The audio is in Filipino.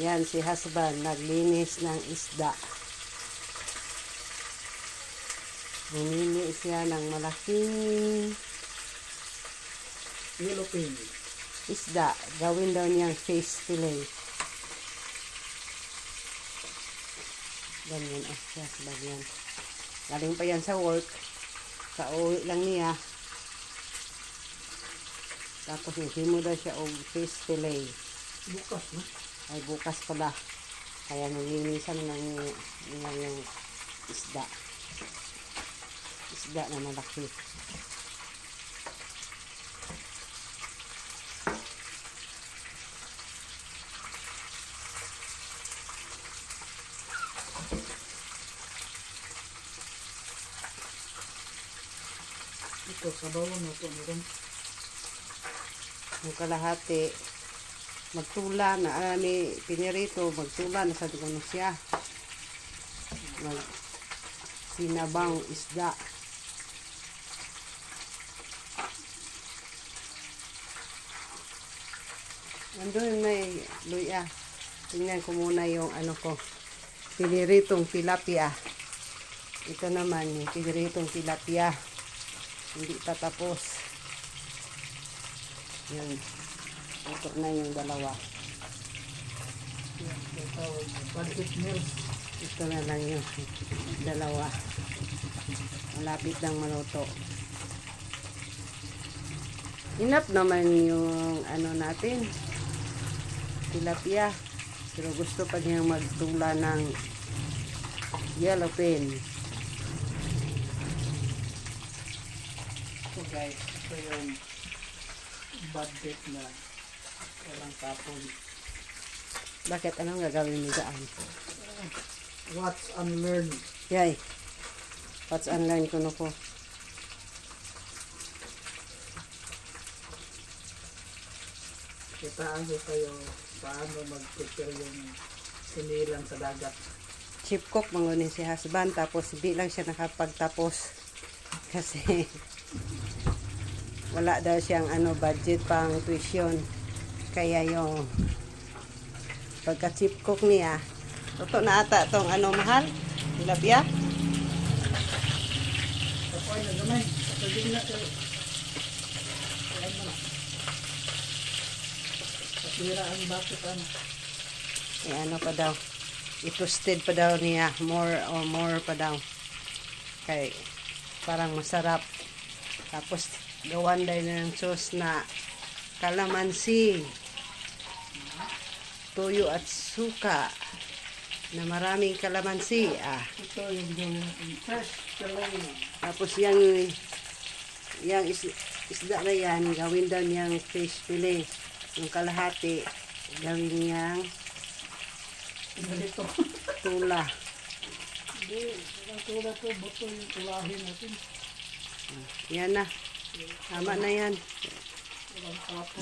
Yan si husband naglinis ng isda. Bumili siya ng malaking pin. isda. Gawin daw niyang face fillet. Ganyan oh, siya sa bagyan. Galing pa yan sa work. Kauwi lang niya. Tapos mo daw siya og face fillet. Bukas na. Ay bukas pala. Kaya nilinisan ng, ng yung isda. Isda na malaki. Ito, sabawan na ito. Yung kalahati, magtula na, ah, may pinirito, magtula na sa dugo siya. Mag sinabang isda. Nandun may luya. Tingnan ko muna yung ano ko. Piniritong tilapia. Ito naman yung piniritong tilapia. Hindi pa tapos. Yan. Ito na yung dalawa. Ito na lang yung dalawa. Malapit ng maluto. Enough naman yung ano natin. Tilapia. Pero gusto pa niyang magtula ng yellow pin. Ito guys, ito yung budget na walang tapon. Bakit anong gagawin mo daan? What's unlearned? Yay. What's online ko na ko? Kitaan ko kayo paano mag-prepare yung sinilang sa dagat. Chip cook mangunin si husband tapos di lang siya nakapagtapos kasi wala daw siyang ano budget pang tuition kaya yung pagka chip cook niya totoo na ata tong ano mahal tilapia. Ano. eh, ano pa daw? I-toasted pa daw niya more or more pa daw. Kay parang masarap. Tapos gawan daw ng sauce na kalamansi tuyo at suka na maraming kalamansi ah. Ito yung. Fresh tapos yung yung is, isda na yan gawin daw niyang fish fillet. Yung kalahati gawin niyang tula. Hindi, ang tulad to, buto yung tulahin natin. yan na. Tama na yan Walang tapon.